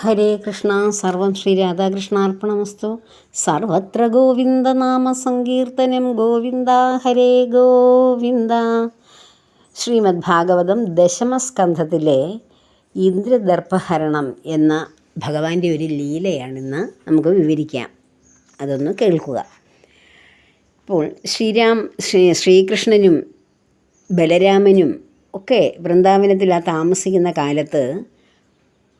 ഹരേ കൃഷ്ണ സർവം ശ്രീ രാധാകൃഷ്ണാർപ്പണമസ്തു. സർവത്ര ഗോവിന്ദ നാമ സങ്കീർത്തനം ഗോവിന്ദ ഹരേ ഗോവിന്ദ. ശ്രീമദ് ഭാഗവതം ദശമസ്കന്ധത്തിലെ ഇന്ദ്രദർഭഹരണം എന്ന ഭഗവാന്റെ ഒരു ലീലയാണെന്ന് നമുക്ക് വിവരിക്കാം. അതൊന്ന് കേൾക്കുക. ഇപ്പോൾ ശ്രീരാം ശ്രീ ശ്രീകൃഷ്ണനും ബലരാമനും ഒക്കെ വൃന്ദാവനത്തിൽ ആ താമസിക്കുന്ന കാലത്ത്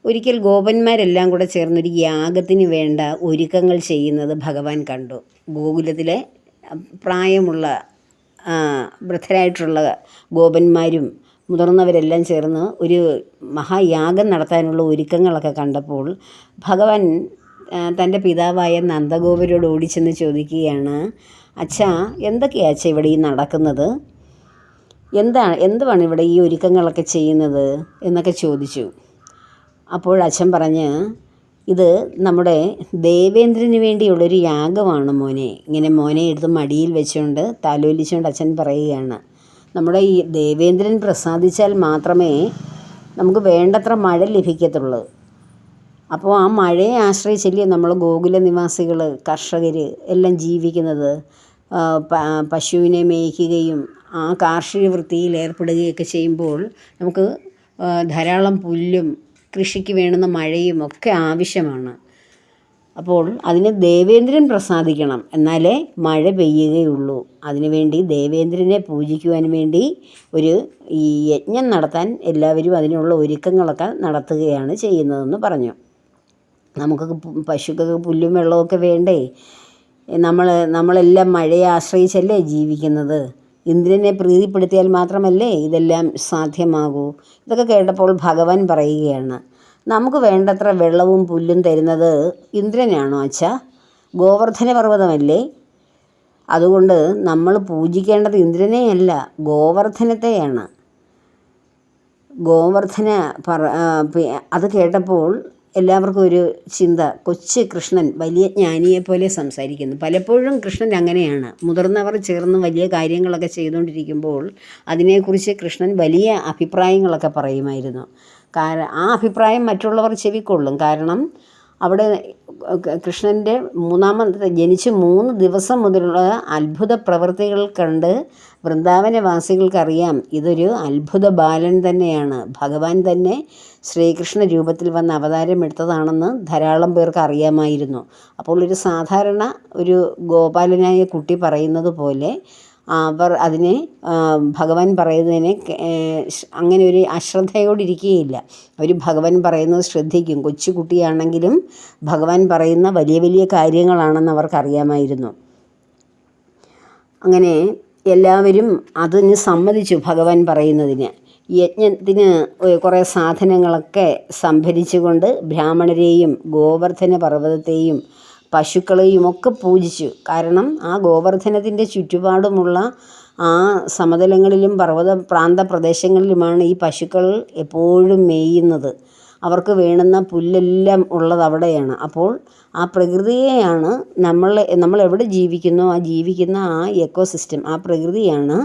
ഒരിക്കൽ ഗോപന്മാരെല്ലാം കൂടെ ചേർന്നൊരു യാഗത്തിന് വേണ്ട ഒരുക്കങ്ങൾ ചെയ്യുന്നത് ഭഗവാൻ കണ്ടു. ഗോകുലത്തിലെ പ്രായമുള്ള വൃദ്ധരായിട്ടുള്ള ഗോപന്മാരും മുതിർന്നവരെല്ലാം ചേർന്ന് ഒരു മഹായാഗം നടത്താനുള്ള ഒരുക്കങ്ങളൊക്കെ കണ്ടപ്പോൾ ഭഗവാൻ തന്റെ പിതാവായ നന്ദഗോപരോട് ഓടിച്ചെന്ന് ചോദിക്കുകയാണ് അച്ഛാ എന്തൊക്കെയാ അച്ഛ ഇവിടെ ഈ നടക്കുന്നത്? എന്താണ് എന്തുവാണ് ഇവിടെ ഈ ഒരുക്കങ്ങളൊക്കെ ചെയ്യുന്നത്? എന്നൊക്കെ ചോദിച്ചു. അപ്പോൾ അച്ഛൻ പറഞ്ഞ് ഇത് നമ്മുടെ ദേവേന്ദ്രന് വേണ്ടിയുള്ളൊരു യാഗമാണ് മോനെ. ഇങ്ങനെ മോനെ എടുത്ത് മടിയിൽ വെച്ചുകൊണ്ട് താലോലിച്ചുകൊണ്ട് അച്ഛൻ പറയുകയാണ് നമ്മുടെ ഈ ദേവേന്ദ്രൻ പ്രസാദിച്ചാൽ മാത്രമേ നമുക്ക് വേണ്ടത്ര മഴ ലഭിക്കത്തുള്ളൂ. അപ്പോൾ ആ മഴയെ ആശ്രയിച്ചല്ലേ നമ്മൾ ഗോകുല നിവാസികൾ കർഷകർ എല്ലാം ജീവിക്കുന്നത്? പശുവിനെ മേയ്ക്കുകയും ആ കാർഷിക വൃത്തിയിൽ ഏർപ്പെടുകയൊക്കെ ചെയ്യുമ്പോൾ നമുക്ക് ധാരാളം പുല്ലും കൃഷിക്ക് വേണ്ടുന്ന മഴയും ഒക്കെ ആവശ്യമാണ്. അപ്പോൾ അതിന് ദേവേന്ദ്രൻ പ്രസാദിക്കണം. എന്നാലേ മഴ പെയ്യുകയുള്ളൂ. അതിനുവേണ്ടി ദേവേന്ദ്രനെ പൂജിക്കുവാൻ വേണ്ടി ഒരു ഈ യജ്ഞം നടത്താൻ എല്ലാവരും അതിനുള്ള ഒരുക്കങ്ങളൊക്കെ നടത്തുകയാണ് ചെയ്യുന്നതെന്ന് പറഞ്ഞു. നമുക്ക് പശുക്കൾക്ക് പുല്ലും വെള്ളമൊക്കെ വേണ്ടേ? നമ്മൾ നമ്മളെല്ലാം മഴയെ ആശ്രയിച്ചല്ലേ ജീവിക്കുന്നത്? ഇന്ദ്രനെ പ്രീതിപ്പെടുത്തിയാൽ മാത്രമല്ലേ ഇതെല്ലാം സാധ്യമാകൂ? ഇതൊക്കെ കേട്ടപ്പോൾ ഭഗവാൻ പറയുകയാണ് നമുക്ക് വേണ്ടത്ര വെള്ളവും പുല്ലും തരുന്നത് ഇന്ദ്രനാണോ അച്ഛാ? ഗോവർദ്ധന പർവതമല്ലേ? അതുകൊണ്ട് നമ്മൾ പൂജിക്കേണ്ടത് ഇന്ദ്രനെയല്ല ഗോവർദ്ധനത്തെയാണ്. ഗോവർദ്ധന പറ അത് കേട്ടപ്പോൾ എല്ലാവർക്കും ഒരു ചിന്ത. കൊച്ചു കൃഷ്ണൻ വലിയ ജ്ഞാനിയെ പോലെ സംസാരിക്കുന്നു. പലപ്പോഴും കൃഷ്ണൻ അങ്ങനെയാണ്. മുതിർന്നവർ ചേർന്ന് വലിയ കാര്യങ്ങളൊക്കെ ചെയ്തുകൊണ്ടിരിക്കുമ്പോൾ അതിനെക്കുറിച്ച് കൃഷ്ണൻ വലിയ അഭിപ്രായങ്ങളൊക്കെ പറയുമായിരുന്നു. കാരണം ആ അഭിപ്രായം മറ്റുള്ളവർ ചെവിക്കൊള്ളും. കാരണം അവിടെ കൃഷ്ണന്റെ മൂന്നാമത്തെ ജനിച്ച് മൂന്ന് ദിവസം മുതലുള്ള അത്ഭുത പ്രവൃത്തികൾ കണ്ട് വൃന്ദാവനവാസികൾക്കറിയാം ഇതൊരു അത്ഭുത ബാലൻ തന്നെയാണ്. ഭഗവാൻ തന്നെ ശ്രീകൃഷ്ണ രൂപത്തിൽ വന്ന് അവതാരമെടുത്തതാണെന്ന് ധാരാളം പേർക്ക് അറിയാമായിരുന്നു. അപ്പോൾ ഒരു സാധാരണ ഒരു ഗോപാലനായ കുട്ടി പറയുന്നത് പോലെ അവർ അതിനെ ഭഗവാൻ പറയുന്നതിനെ അങ്ങനെ ഒരു അശ്രദ്ധയോടിരിക്കുകയില്ല. അവർ ഭഗവാൻ പറയുന്നത് ശ്രദ്ധിക്കും. കൊച്ചു കുട്ടിയാണെങ്കിലും ഭഗവാൻ പറയുന്ന വലിയ വലിയ കാര്യങ്ങളാണെന്ന് അവർക്കറിയാമായിരുന്നു. അങ്ങനെ എല്ലാവരും അതിന് സമ്മതിച്ചു ഭഗവാൻ പറയുന്നതിന്. യജ്ഞത്തിന് കുറേ സാധനങ്ങളൊക്കെ സംഭരിച്ചുകൊണ്ട് ബ്രാഹ്മണരെയും ഗോവർദ്ധന പർവതത്തെയും പശുക്കളെയും ഒക്കെ പൂജിച്ചു. കാരണം ആ ഗോവർദ്ധനത്തിന്റെ ചുറ്റുപാടുമുള്ള ആ സമതലങ്ങളിലും പർവത പ്രാന്ത പ്രദേശങ്ങളിലുമാണ് ഈ പശുക്കൾ എപ്പോഴും മേയുന്നത്. അവർക്ക് വേണ്ടുന്ന പുല്ലെല്ലാം ഉള്ളത് അവിടെയാണ്. അപ്പോൾ ആ പ്രകൃതിയെയാണ് നമ്മൾ നമ്മൾ എവിടെ ജീവിക്കുന്നോ ആ ജീവിക്കുന്ന ആ എക്കോ സിസ്റ്റം ആ പ്രകൃതിയാണ്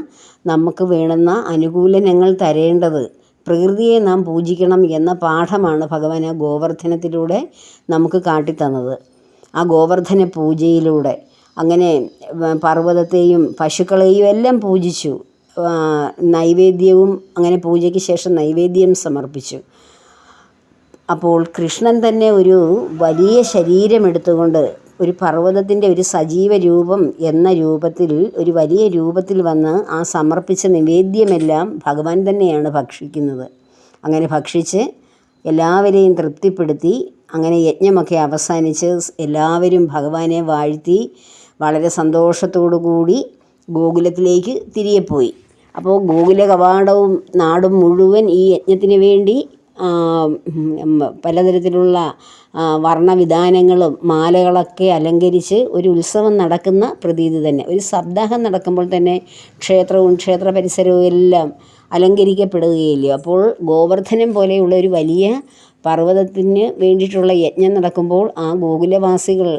നമുക്ക് വേണ്ടുന്ന അനുകൂലനങ്ങൾ തരേണ്ടത്. പ്രകൃതിയെ നാം പൂജിക്കണം എന്ന പാഠമാണ് ഭഗവാൻ ആ ഗോവർദ്ധനത്തിലൂടെ നമുക്ക് കാട്ടിത്തന്നത്. ആ ഗോവർദ്ധന പൂജയിലൂടെ. അങ്ങനെ പർവതത്തെയും പശുക്കളെയും എല്ലാം പൂജിച്ചു. നൈവേദ്യവും അങ്ങനെ പൂജയ്ക്ക് ശേഷം നൈവേദ്യം സമർപ്പിച്ചു. അപ്പോൾ കൃഷ്ണൻ തന്നെ ഒരു വലിയ ശരീരം എടുത്തുകൊണ്ട് ഒരു പർവതത്തിന്റെ ഒരു സജീവ രൂപം എന്ന രൂപത്തിൽ ഒരു വലിയ രൂപത്തിൽ വന്ന് ആ സമർപ്പിച്ച നിവേദ്യമെല്ലാം ഭഗവാൻ തന്നെയാണ് ഭക്ഷിക്കുന്നത്. അങ്ങനെ ഭക്ഷിച്ച് എല്ലാവരെയും തൃപ്തിപ്പെടുത്തി അങ്ങനെ യജ്ഞമൊക്കെ അവസാനിച്ച് എല്ലാവരും ഭഗവാനെ വാഴ്ത്തി വളരെ സന്തോഷത്തോടു കൂടി ഗോകുലത്തിലേക്ക് തിരികെ പോയി. അപ്പോൾ ഗോകുല കവാടവും നാടും മുഴുവൻ ഈ യജ്ഞത്തിന് വേണ്ടി പലതരത്തിലുള്ള വർണവിധാനങ്ങളും മാലകളൊക്കെ അലങ്കരിച്ച് ഒരു ഉത്സവം നടക്കുന്ന പ്രതീതി തന്നെ. ഒരു സപ്താഹം നടക്കുമ്പോൾ തന്നെ ക്ഷേത്രവും ക്ഷേത്ര പരിസരവും എല്ലാം അലങ്കരിക്കപ്പെടുകയില്ല. അപ്പോൾ ഗോവർദ്ധനം പോലെയുള്ള ഒരു വലിയ പർവതത്തിന് വേണ്ടിയിട്ടുള്ള യജ്ഞം നടക്കുമ്പോൾ ആ ഗോകുലവാസികൾ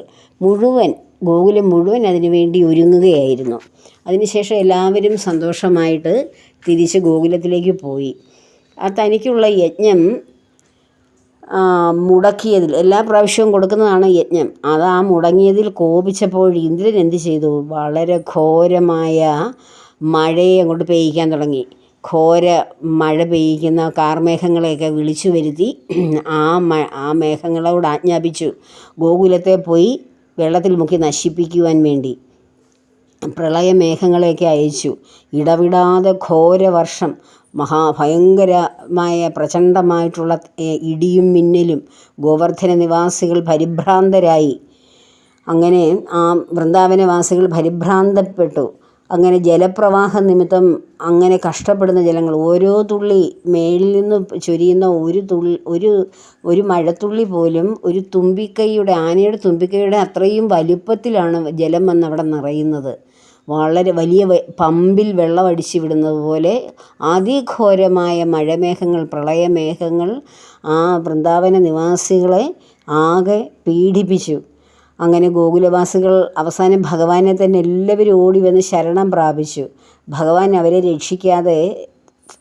മുഴുവൻ ഗോകുലം മുഴുവൻ അതിനു വേണ്ടി ഒരുങ്ങുകയായിരുന്നു. അതിനുശേഷം എല്ലാവരും സന്തോഷമായിട്ട് തിരിച്ച് ഗോകുലത്തിലേക്ക് പോയി. ആ തനിക്കുള്ള യജ്ഞം മുടക്കിയതിൽ എല്ലാ പ്രാവശ്യവും കൊടുക്കുന്നതാണ് യജ്ഞം. അത് ആ മുടങ്ങിയതിൽ കോപിച്ചപ്പോൾ ഇന്ദ്രൻ എന്ത് ചെയ്തു? വളരെ ഘോരമായ മഴയെ അങ്ങോട്ട് പെയ്യിക്കാൻ തുടങ്ങി. ഘോര മഴ പെയ്യിക്കുന്ന കാർമേഘങ്ങളെയൊക്കെ വിളിച്ചു വരുത്തി ആ മ ആ മേഘങ്ങളോട് ആജ്ഞാപിച്ചു. ഗോകുലത്തെ പോയി വെള്ളത്തിൽ മുക്കി നശിപ്പിക്കുവാൻ വേണ്ടി പ്രളയമേഘങ്ങളെയൊക്കെ അയച്ചു. ഇടവിടാതെ ഘോരവർഷം മഹാഭയങ്കരമായ പ്രചണ്ഡമായിട്ടുള്ള ഇടിയും മിന്നലും ഗോവർദ്ധന നിവാസികൾ പരിഭ്രാന്തരായി. അങ്ങനെ ആ വൃന്ദാവനവാസികൾ പരിഭ്രാന്തപ്പെട്ടു. അങ്ങനെ ജലപ്രവാഹ നിമിത്തം അങ്ങനെ കഷ്ടപ്പെടുന്ന ജലങ്ങൾ. ഓരോ തുള്ളി മേളിൽ നിന്ന് ചൊരിയുന്ന ഒരു തുള്ളി ഒരു ഒരു മഴത്തുള്ളി പോലും ഒരു തുമ്പിക്കൈയുടെ ആനയുടെ തുമ്പിക്കൈയുടെ അത്രയും വലുപ്പത്തിലാണ് ജലം വന്ന് അവിടെ നിറയുന്നത്. വളരെ വലിയ പമ്പിൽ വെള്ളം അടിച്ചു വിടുന്നത് പോലെ അതിഘോരമായ മഴമേഘങ്ങൾ പ്രളയമേഘങ്ങൾ ആ വൃന്ദാവന നിവാസികളെ ആകെ പീഡിപ്പിച്ചു. അങ്ങനെ ഗോകുലവാസികൾ അവസാനം ഭഗവാനെ തന്നെ എല്ലാവരും ഓടി വന്ന് ശരണം പ്രാപിച്ചു. ഭഗവാൻ അവരെ രക്ഷിക്കാതെ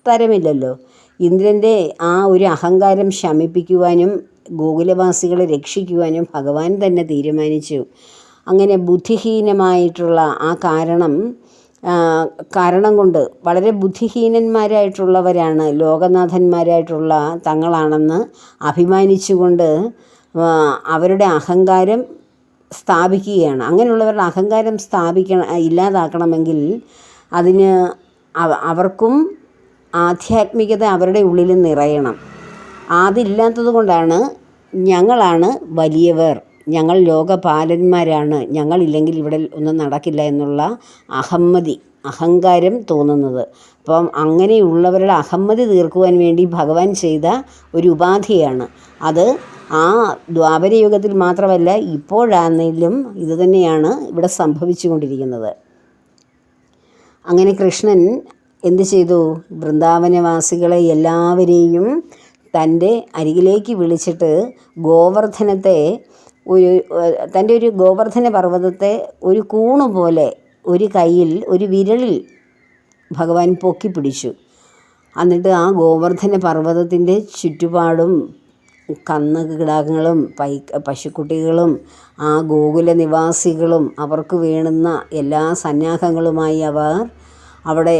തരമില്ലല്ലോ ഇന്ദ്രന്റെ ആ ഒരു അഹങ്കാരം ശമിപ്പിക്കുവാനും ഗോകുലവാസികളെ രക്ഷിക്കുവാനും ഭഗവാൻ തന്നെ തീരുമാനിച്ചു. അങ്ങനെ ബുദ്ധിഹീനമായിട്ടുള്ള ആ കാരണം കാരണം കൊണ്ട് വളരെ ബുദ്ധിഹീനന്മാരായിട്ടുള്ളവരാണ് ലോകനാഥന്മാരായിട്ടുള്ള തങ്ങളാണെന്ന് അഭിമാനിച്ചുകൊണ്ട് അവരുടെ അഹങ്കാരം സ്ഥാപിക്കുകയാണ്. അങ്ങനെയുള്ളവരുടെ അഹങ്കാരം സ്ഥാപിക്കണം ഇല്ലാതാക്കണമെങ്കിൽ അതിന് അവർക്കും ആധ്യാത്മികത അവരുടെ ഉള്ളിൽ നിറയണം. അതില്ലാത്തത് കൊണ്ടാണ് ഞങ്ങളാണ് വലിയവർ. ഞങ്ങൾ ലോകപാലന്മാരാണ്. ഞങ്ങളില്ലെങ്കിൽ ഇവിടെ ഒന്നും നടക്കില്ല എന്നുള്ള അഹമ്മതി അഹങ്കാരം തോന്നുന്നത്. അപ്പം അങ്ങനെയുള്ളവരുടെ അഹമ്മതി തീർക്കുവാൻ വേണ്ടി ഭഗവാൻ ചെയ്ത ഒരു ഉപാധിയാണ്. അത് ആ ദ്വാപരയുഗത്തിൽ മാത്രമല്ല ഇപ്പോഴാണെങ്കിലും ഇതുതന്നെയാണ് ഇവിടെ സംഭവിച്ചു കൊണ്ടിരിക്കുന്നത് അങ്ങനെ കൃഷ്ണൻ എന്ത് ചെയ്തു? വൃന്ദാവനവാസികളെ എല്ലാവരെയും തന്റെ അരികിലേക്ക് വിളിച്ചിട്ട് ഗോവർദ്ധനത്തെ ഒരു തന്റെ ഒരു ഗോവർദ്ധന പർവതത്തെ ഒരു കൂണു പോലെ ഒരു കയ്യിൽ ഒരു വിരളിൽ ഭഗവാൻ പൊക്കി പിടിച്ചു എന്നിട്ട് ആ ഗോവർദ്ധന പർവതത്തിന്റെ ചുറ്റുപാടും കന്ന് കിടാങ്ങളും പൈ പശുക്കുട്ടികളും ആ ഗോകുല നിവാസികളും അവർക്ക് വേണ്ടുന്ന എല്ലാ സന്നാഹങ്ങളുമായി അവർ അവിടെ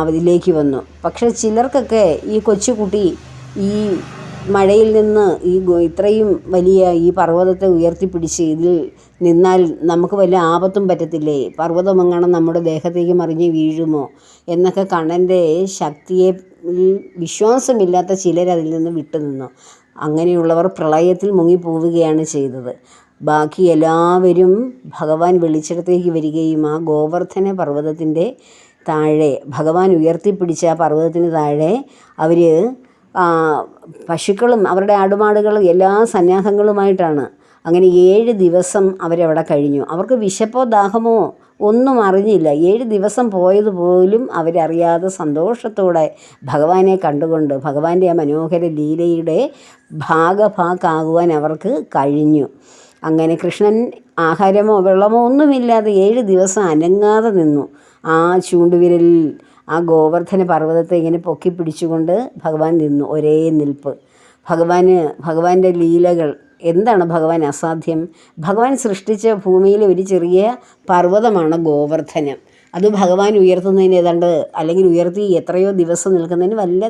അതിലേക്ക് വന്നു. പക്ഷേ ചിലർക്കൊക്കെ ഈ കൊച്ചുകുട്ടി ഈ മഴയിൽ നിന്ന് ഈ ഇത്രയും വലിയ ഈ പർവതത്തെ ഉയർത്തിപ്പിടിച്ച് ഇതിൽ നിന്നാൽ നമുക്ക് വലിയ ആപത്തും പറ്റത്തില്ലേ? പർവതമെങ്ങാനും നമ്മുടെ ദേഹത്തേക്ക് മറിഞ്ഞ് വീഴുമോ? എന്നൊക്കെ കണ്ണന്റെ ശക്തിയെ വിശ്വാസമില്ലാത്ത ചിലരതിൽ നിന്ന് വിട്ടുനിന്നു. അങ്ങനെയുള്ളവർ പ്രളയത്തിൽ മുങ്ങിപ്പോവുകയാണ് ചെയ്തത്. ബാക്കി എല്ലാവരും ഭഗവാൻ വെളിച്ചടത്തേക്ക് വരികയും ആ ഗോവർദ്ധന പർവതത്തിന്റെ താഴെ ഭഗവാൻ ഉയർത്തിപ്പിടിച്ച ആ പർവതത്തിന് താഴെ അവർ പശുക്കളും അവരുടെ ആടുമാടുകളും എല്ലാ സന്യാസങ്ങളുമായിട്ടാണ് അങ്ങനെ ഏഴ് ദിവസം അവരവിടെ കഴിഞ്ഞു. അവർക്ക് വിശപ്പോ ദാഹമോ ഒന്നും അറിഞ്ഞില്ല. ഏഴ് ദിവസം പോയത് പോലും അവരറിയാതെ സന്തോഷത്തോടെ ഭഗവാനെ കണ്ടുകൊണ്ട് ഭഗവാന്റെ ആ മനോഹര ലീലയുടെ ഭാഗഭാക്കാകുവാൻ അവർക്ക് കഴിഞ്ഞു. അങ്ങനെ കൃഷ്ണൻ ആഹാരമോ വെള്ളമോ ഒന്നുമില്ലാതെ ഏഴ് ദിവസം അനങ്ങാതെ നിന്നു. ആ ചൂണ്ടുവിരലിൽ ആ ഗോവർദ്ധന പർവതത്തെ ഇങ്ങനെ പൊക്കി പിടിച്ചുകൊണ്ട് ഭഗവാൻ നിന്നു ഒരേ നിൽപ്പ്. ഭഗവാന് ഭഗവാന്റെ ലീലകൾ എന്താണ് ഭഗവാൻ അസാധ്യം? ഭഗവാൻ സൃഷ്ടിച്ച ഭൂമിയിലെ ഒരു ചെറിയ പർവതമാണ് ഗോവർദ്ധനം. അത് ഭഗവാൻ ഉയർത്തുന്നതിന് ഏതാണ്ട് അല്ലെങ്കിൽ ഉയർത്തി എത്രയോ ദിവസം നിൽക്കുന്നതിന് വല്ല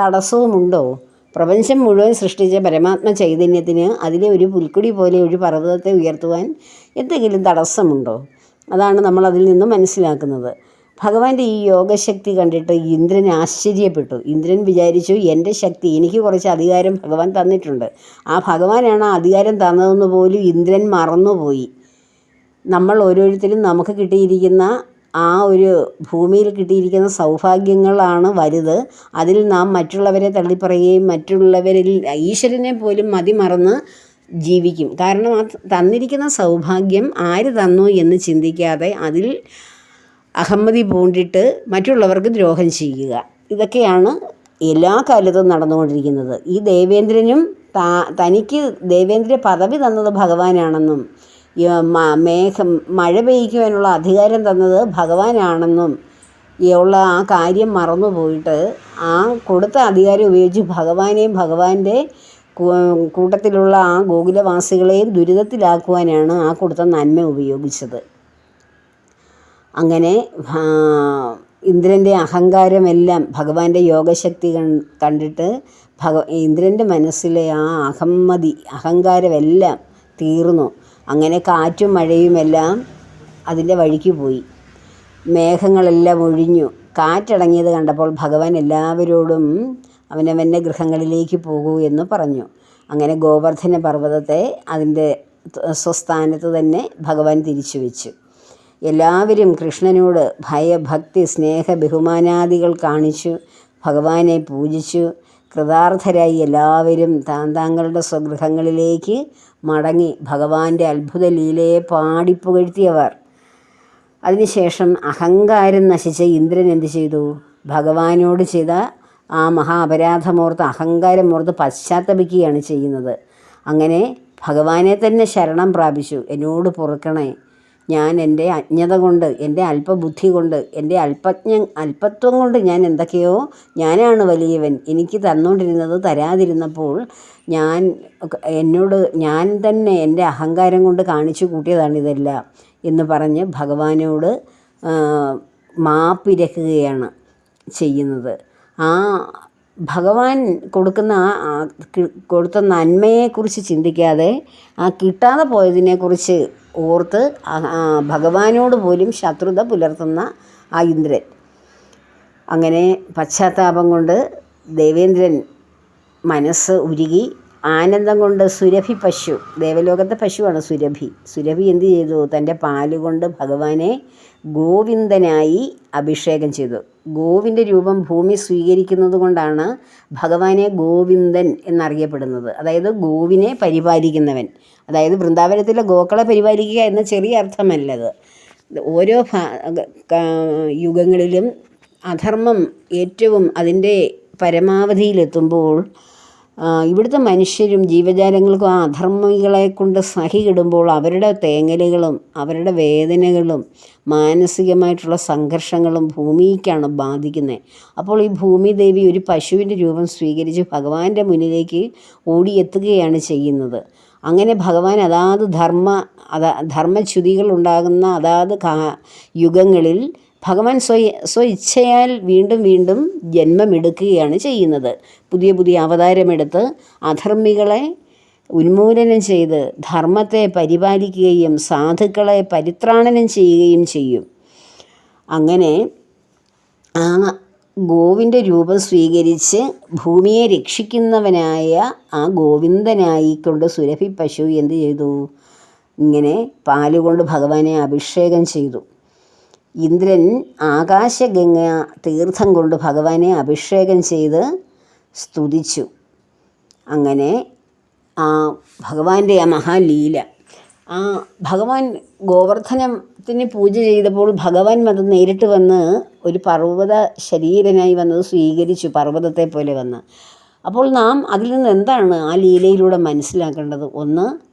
തടസ്സവുമുണ്ടോ? പ്രപഞ്ചം മുഴുവൻ സൃഷ്ടിച്ച പരമാത്മ ചൈതന്യത്തിന് അതിലെ ഒരു പുൽക്കുടി പോലെ ഒരു പർവതത്തെ ഉയർത്തുവാൻ എന്തെങ്കിലും തടസ്സമുണ്ടോ? അതാണ് നമ്മൾ അതിൽ നിന്ന് മനസ്സിലാക്കുന്നത്. ഭഗവാന്റെ ഈ യോഗശക്തി കണ്ടിട്ട് ഇന്ദ്രൻ ആശ്ചര്യപ്പെട്ടു. ഇന്ദ്രൻ വിചാരിച്ചു എന്റെ ശക്തി എനിക്ക് കുറച്ച് അധികാരം ഭഗവാൻ തന്നിട്ടുണ്ട്. ആ ഭഗവാനാണ് ആ അധികാരം തന്നതെന്ന് പോലും ഇന്ദ്രൻ മറന്നുപോയി. നമ്മൾ ഓരോരുത്തരും നമുക്ക് കിട്ടിയിരിക്കുന്ന ആ ഒരു ഭൂമിയിൽ കിട്ടിയിരിക്കുന്ന സൗഭാഗ്യങ്ങളാണ് വലുത്. അതിൽ നാം മറ്റുള്ളവരെ തള്ളിപ്പറയുകയും മറ്റുള്ളവരിൽ ഈശ്വരനെ പോലും മതിമറന്ന് ജീവിക്കും. കാരണം ആ തന്നിരിക്കുന്ന സൗഭാഗ്യം ആര് തന്നു എന്ന് ചിന്തിക്കാതെ അതിൽ അഹമ്മതി പൂണ്ടിട്ട് മറ്റുള്ളവർക്ക് ദ്രോഹം ചെയ്യുക. ഇതൊക്കെയാണ് എല്ലാ കാലത്തും നടന്നുകൊണ്ടിരിക്കുന്നത്. ഈ ദേവേന്ദ്രനും താ തനിക്ക് ദേവേന്ദ്ര പദവി തന്നത് ഭഗവാനാണെന്നും മേഘം മഴ പെയ്യ്ക്കുവാനുള്ള അധികാരം തന്നത് ഭഗവാനാണെന്നും ഉള്ള ആ കാര്യം മറന്നുപോയിട്ട് ആ കൊടുത്ത അധികാരം ഉപയോഗിച്ച് ഭഗവാനെയും ഭഗവാന്റെ കൂട്ടത്തിലുള്ള ആ ഗോകുലവാസികളെയും ദുരിതത്തിലാക്കുവാനാണ് ആ കൊടുത്ത നന്മ ഉപയോഗിച്ചത്. അങ്ങനെ ഇന്ദ്രന്റെ അഹങ്കാരമെല്ലാം ഭഗവാന്റെ യോഗശക്തി കണ്ടിട്ട് ഭഗ ഇന്ദ്രന്റെ മനസ്സിലെ ആ അഹമ്മതി അഹങ്കാരമെല്ലാം തീർന്നു. അങ്ങനെ കാറ്റും മഴയുമെല്ലാം അതിന്റെ വഴിക്ക് പോയി. മേഘങ്ങളെല്ലാം ഒഴിഞ്ഞു. കാറ്റടങ്ങിയത് കണ്ടപ്പോൾ ഭഗവാൻ എല്ലാവരോടും അവനവന്റെ ഗൃഹങ്ങളിലേക്ക് പോകൂ എന്ന് പറഞ്ഞു. അങ്ങനെ ഗോവർദ്ധന പർവതത്തെ അതിന്റെ സ്വസ്ഥാനത്ത് തന്നെ ഭഗവാൻ തിരിച്ചു വെച്ചു എല്ലാവരും കൃഷ്ണനോട് ഭയഭക്തി സ്നേഹ ബഹുമാനാദികൾ കാണിച്ചു ഭഗവാനെ പൂജിച്ചു. കൃതാർത്ഥരായി എല്ലാവരും താൻ താങ്കളുടെ സ്വഗൃഹങ്ങളിലേക്ക് മടങ്ങി ഭഗവാന്റെ അത്ഭുത ലീലയെ പാടിപ്പുകഴ്ത്തിയവർ അതിനുശേഷം അഹങ്കാരം നശിച്ച ഇന്ദ്രൻ എന്ത് ചെയ്തു? ഭഗവാനോട് ചെയ്ത ആ മഹാ അപരാധമോർത്ത് അഹങ്കാരമോർത്ത് പശ്ചാത്തപിക്കുകയാണ് ചെയ്യുന്നത്. അങ്ങനെ ഭഗവാനെ തന്നെ ശരണം പ്രാപിച്ചു. എന്നോട് പൊറുക്കണേ. ഞാൻ എന്റെ അജ്ഞത കൊണ്ട് എന്റെ അല്പബുദ്ധി കൊണ്ട് എന്റെ അല്പജ്ഞ അല്പത്വം കൊണ്ട് ഞാൻ എന്തൊക്കെയോ ഞാനാണ് വലിയവൻ. എനിക്ക് തന്നുകൊണ്ടിരുന്നത് തരാതിരുന്നപ്പോൾ ഞാൻ എന്നോട് ഞാൻ തന്നെ എന്റെ അഹങ്കാരം കൊണ്ട് കാണിച്ചു കൂട്ടിയതാണിതെല്ലാം എന്ന് പറഞ്ഞ് ഭഗവാനോട് മാപ്പിരക്കുകയാണ് ചെയ്യുന്നത്. ആ ഭഗവാൻ കൊടുക്കുന്ന ആ കൊടുത്ത നന്മയെക്കുറിച്ച് ചിന്തിക്കാതെ ആ കിട്ടാതെ പോയതിനെക്കുറിച്ച് ഓർത്ത് ഭഗവാനോട് പോലും ശത്രുത പുലർത്തുന്ന ആ ഇന്ദ്രൻ. അങ്ങനെ പശ്ചാത്താപം കൊണ്ട് ദേവേന്ദ്രൻ മനസ്സ് ഉരുകി ആനന്ദം കൊണ്ട് സുരഭി പശു ദേവലോകത്തെ പശുവാണ് സുരഭി. സുരഭി എന്ത് ചെയ്തു? തന്റെ പാലുകൊണ്ട് ഭഗവാനെ ഗോവിന്ദനായി അഭിഷേകം ചെയ്തു. ഗോവിന്റെ രൂപം ഭൂമി സ്വീകരിക്കുന്നത് കൊണ്ടാണ് ഭഗവാനെ ഗോവിന്ദൻ എന്നറിയപ്പെടുന്നത്. അതായത് ഗോവിനെ പരിപാലിക്കുന്നവൻ. അതായത് വൃന്ദാവനത്തിലെ ഗോക്കളെ പരിപാലിക്കുക എന്ന ചെറിയ അർത്ഥമല്ലത്. ഓരോ യുഗങ്ങളിലും അധർമ്മം ഏറ്റവും അതിന്റെ പരമാവധിയിലെത്തുമ്പോൾ ഇവിടുത്തെ മനുഷ്യരും ജീവജാലങ്ങൾക്കും ആ അധർമ്മികളെ കൊണ്ട് സഹികിടുമ്പോൾ അവരുടെ തേങ്ങലുകളും അവരുടെ വേദനകളും മാനസികമായിട്ടുള്ള സംഘർഷങ്ങളും ഭൂമിക്കാണ് ബാധിക്കുന്നത് അപ്പോൾ ഈ ഭൂമിദേവി ഒരു പശുവിന്റെ രൂപം സ്വീകരിച്ച് ഭഗവാന്റെ മുന്നിലേക്ക് ഓടിയെത്തുകയാണ് ചെയ്യുന്നത്. അങ്ങനെ ഭഗവാൻ അതാത് ധർമ്മ അതാ ധർമ്മച്യുതികൾ ഉണ്ടാകുന്ന അതാത് കാ യുഗങ്ങളിൽ ഭഗവാൻ സ്വ സ്വ ഇച്ഛയാൽ വീണ്ടും വീണ്ടും ജന്മമെടുക്കുകയാണ് ചെയ്യുന്നത്. പുതിയ പുതിയ അവതാരമെടുത്ത് അധർമ്മികളെ ഉന്മൂലനം ചെയ്ത് ധർമ്മത്തെ പരിപാലിക്കുകയും സാധുക്കളെ പരിത്രാണനം ചെയ്യുകയും ചെയ്യും. അങ്ങനെ ആ ഗോവിന്റെ രൂപം സ്വീകരിച്ച് ഭൂമിയെ രക്ഷിക്കുന്നവനായ ആ ഗോവിന്ദനായിക്കൊണ്ട് സുരഭി പശു എന്ത് ചെയ്തു? ഇങ്ങനെ പാലുകൊണ്ട് ഭഗവാനെ അഭിഷേകം ചെയ്തു. ഇന്ദ്രൻ ആകാശഗംഗ തീർത്ഥം കൊണ്ട് ഭഗവാനെ അഭിഷേകം ചെയ്ത് സ്തുതിച്ചു. അങ്ങനെ ആ ഭഗവാന്റെ ആ മഹാലീല. ആ ഭഗവാൻ ഗോവർദ്ധനത്തിന് പൂജ ചെയ്തപ്പോൾ ഭഗവാൻ അത് നേരിട്ട് വന്ന് ഒരു പർവത ശരീരനായി വന്നത് സ്വീകരിച്ചു പർവതത്തെ പോലെ വന്ന്. അപ്പോൾ നാം അതിൽ നിന്ന് എന്താണ് ആ ലീലയിലൂടെ മനസ്സിലാക്കേണ്ടത്? ഒന്ന്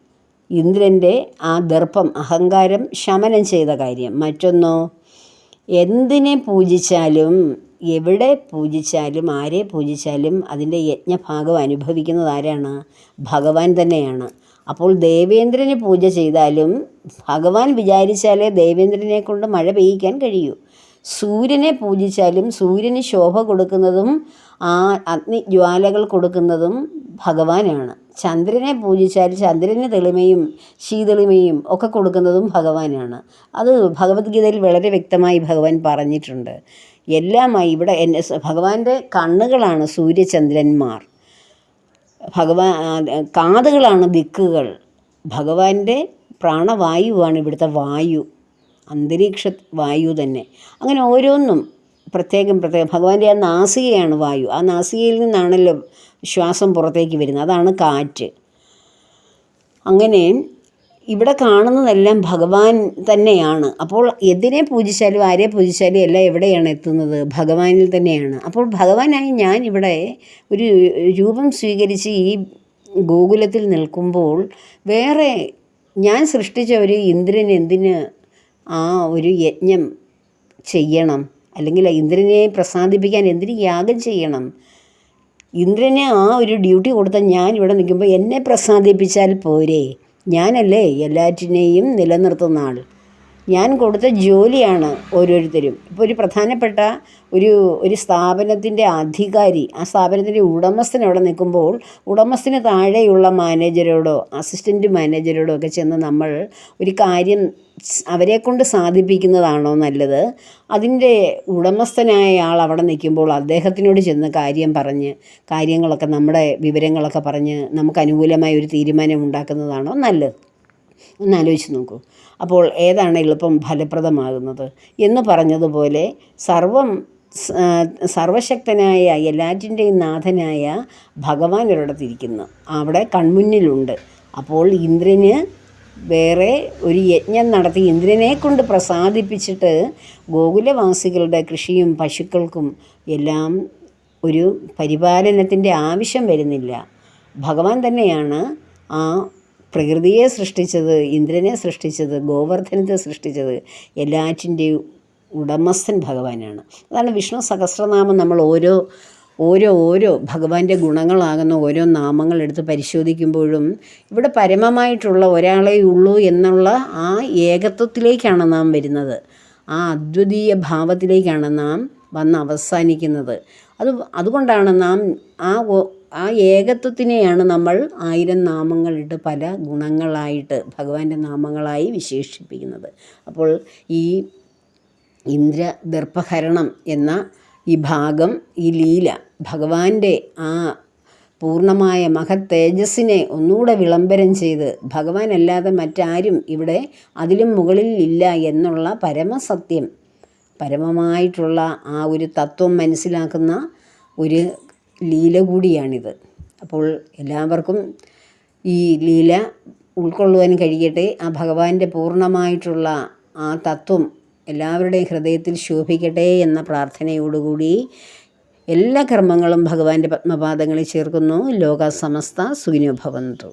ഇന്ദ്രന്റെ ആ ദർപ്പം അഹങ്കാരം ശമനം ചെയ്ത കാര്യം. മറ്റൊന്നോ എന്തിനെ പൂജിച്ചാലും എവിടെ പൂജിച്ചാലും ആരെ പൂജിച്ചാലും അതിന്റെ യജ്ഞഭാഗം അനുഭവിക്കുന്നത് ആരാണ്? ഭഗവാൻ തന്നെയാണ്. അപ്പോൾ ദേവേന്ദ്രന് പൂജ ചെയ്താലും ഭഗവാൻ വിചാരിച്ചാലേ ദേവേന്ദ്രനെ കൊണ്ട് മഴ പെയ്യിക്കാൻ കഴിയൂ. സൂര്യനെ പൂജിച്ചാലും സൂര്യന് ശോഭ കൊടുക്കുന്നതും ആ അഗ്നിജ്വാലകൾ കൊടുക്കുന്നതും ഭഗവാനാണ്. ചന്ദ്രനെ പൂജിച്ചാൽ ചന്ദ്രന് തെളിമയും ശീതെളിമയും ഒക്കെ കൊടുക്കുന്നതും ഭഗവാനാണ്. അത് ഭഗവത്ഗീതയിൽ വളരെ വ്യക്തമായി ഭഗവാൻ പറഞ്ഞിട്ടുണ്ട്. എല്ലാമായി ഇവിടെ എന്റെ ഭഗവാന്റെ കണ്ണുകളാണ് സൂര്യചന്ദ്രന്മാർ. ഭഗവാൻ കാതുകളാണ് ദിക്കുകൾ. ഭഗവാന്റെ പ്രാണവായുവാണ് ഇവിടുത്തെ വായു. അന്തരീക്ഷ വായു തന്നെ. അങ്ങനെ ഓരോന്നും പ്രത്യേകം പ്രത്യേകം. ഭഗവാന്റെ ആ നാസികയാണ് വായു. ആ നാസികയിൽ നിന്നാണല്ലോ ശ്വാസം പുറത്തേക്ക് വരുന്നത്. അതാണ് കാറ്റ്. അങ്ങനെ ഇവിടെ കാണുന്നതെല്ലാം ഭഗവാൻ തന്നെയാണ്. അപ്പോൾ എതിനെ പൂജിച്ചാലും ആരെ പൂജിച്ചാലും എല്ലാം എവിടെയാണ് എത്തുന്നത്? ഭഗവാനിൽ തന്നെയാണ്. അപ്പോൾ ഭഗവാനായി ഞാൻ ഇവിടെ ഒരു രൂപം സ്വീകരിച്ച് ഈ ഗോകുലത്തിൽ നിൽക്കുമ്പോൾ വേറെ ഞാൻ സൃഷ്ടിച്ച ഒരു ഇന്ദ്രൻ എന്തിന് ആ ഒരു യജ്ഞം ചെയ്യണം? അല്ലെങ്കിൽ ഇന്ദ്രനെ പ്രസാദിപ്പിക്കാൻ എന്തിന് യാഗം ചെയ്യണം? ഇന്ദ്രന് ആ ഒരു ഡ്യൂട്ടി കൊടുത്ത ഞാൻ ഇവിടെ നിൽക്കുമ്പോൾ എന്നെ പ്രസാദിപ്പിച്ചാൽ പോരെ. ഞാനല്ലേ എല്ലാറ്റിനെയും നിലനിർത്തുന്ന ആൾ. ഞാൻ കൊടുത്ത ജോലിയാണ് ഓരോരുത്തരും. ഇപ്പോൾ ഒരു പ്രധാനപ്പെട്ട ഒരു ഒരു സ്ഥാപനത്തിന്റെ അധികാരി ആ സ്ഥാപനത്തിന്റെ ഉടമസ്ഥൻ അവിടെ നിൽക്കുമ്പോൾ ഉടമസ്ഥന് താഴെയുള്ള മാനേജരോടോ അസിസ്റ്റന്റ് മാനേജരോടോ ഒക്കെ ചെന്ന് നമ്മൾ ഒരു കാര്യം അവരെ കൊണ്ട് സാധിപ്പിക്കുന്നതാണോ നല്ലത്? അതിന്റെ ഉടമസ്ഥനായ ആൾ അവിടെ നിൽക്കുമ്പോൾ അദ്ദേഹത്തിനോട് ചെന്ന് കാര്യം പറഞ്ഞ് കാര്യങ്ങളൊക്കെ നമ്മുടെ വിവരങ്ങളൊക്കെ പറഞ്ഞ് നമുക്ക് അനുകൂലമായ ഒരു തീരുമാനം ഉണ്ടാക്കുന്നതാണോ നല്ലത്? ഒന്ന് ആലോചിച്ച് നോക്കൂ. അപ്പോൾ ഏതാണ് എളുപ്പം ഫലപ്രദമാകുന്നത്? എന്ന് പറഞ്ഞതുപോലെ സർവം സർവശക്തനായ എല്ലാറ്റിന്റെയും നാഥനായ ഭഗവാൻ ഒരിടത്തിരിക്കുന്നു അവിടെ കൺമുന്നിലുണ്ട്. അപ്പോൾ ഇന്ദ്രന് വേറെ ഒരു യജ്ഞം നടത്തി ഇന്ദ്രനെ കൊണ്ട് പ്രസാദിപ്പിച്ചിട്ട് ഗോകുലവാസികളുടെ കൃഷിയും പശുക്കൾക്കും എല്ലാം ഒരു പരിപാലനത്തിന്റെ ആവശ്യം വരുന്നില്ല. ഭഗവാൻ തന്നെയാണ് ആ പ്രകൃതിയെ സൃഷ്ടിച്ചത് ഇന്ദ്രനെ സൃഷ്ടിച്ചത് ഗോവർദ്ധനത്തെ സൃഷ്ടിച്ചത് എല്ലാറ്റിന്റെയും ഉടമസ്ഥൻ ഭഗവാനാണ്. അതാണ് വിഷ്ണു സഹസ്രനാമം. നമ്മൾ ഓരോ ഓരോ ഓരോ ഭഗവാന്റെ ഗുണങ്ങളാകുന്ന ഓരോ നാമങ്ങൾ എടുത്ത് പരിശോധിക്കുമ്പോഴും ഇവിടെ പരമമായിട്ടുള്ള ഒരാളേ ഉള്ളൂ എന്നുള്ള ആ ഏകത്വത്തിലേക്കാണ് നാം വരുന്നത്. ആ അദ്വിതീയ ഭാവത്തിലേക്കാണ് നാം വന്ന് അവസാനിക്കുന്നത്. അത് അതുകൊണ്ടാണ് നാം ആ ആ ഏകത്വത്തിനെയാണ് നമ്മൾ ആയിരം നാമങ്ങളിട്ട് പല ഗുണങ്ങളായിട്ട് ഭഗവാന്റെ നാമങ്ങളായി വിശേഷിപ്പിക്കുന്നത്. അപ്പോൾ ഈ ഇന്ദ്ര ദർപ്പഹരണം എന്ന ഈ ഭാഗം ഈ ലീല ഭഗവാന്റെ ആ പൂർണമായ മഹത് തേജസ്സിനെ ഒന്നുകൂടെ വിളംബരം ചെയ്ത് ഭഗവാനല്ലാതെ മറ്റാരും ഇവിടെ അതിലും മുകളിൽ ഇല്ല എന്നുള്ള പരമസത്യം പരമമായിട്ടുള്ള ആ ഒരു തത്വം മനസ്സിലാക്കുന്ന ഒരു ലീല കൂടിയാണിത്. അപ്പോൾ എല്ലാവർക്കും ഈ ലീല ഉൾക്കൊള്ളുവാൻ കഴിയട്ടെ. ആ ഭഗവാന്റെ പൂർണമായിട്ടുള്ള ആ തത്വം എല്ലാവരുടെയും ഹൃദയത്തിൽ ശോഭിക്കട്ടെ എന്ന പ്രാർത്ഥനയോടുകൂടി എല്ലാ കർമ്മങ്ങളും ഭഗവാന്റെ പത്മപാദങ്ങളിൽ ചേർക്കുന്നു. ലോക സമസ്ത സുഖിനോ ഭവന്തു.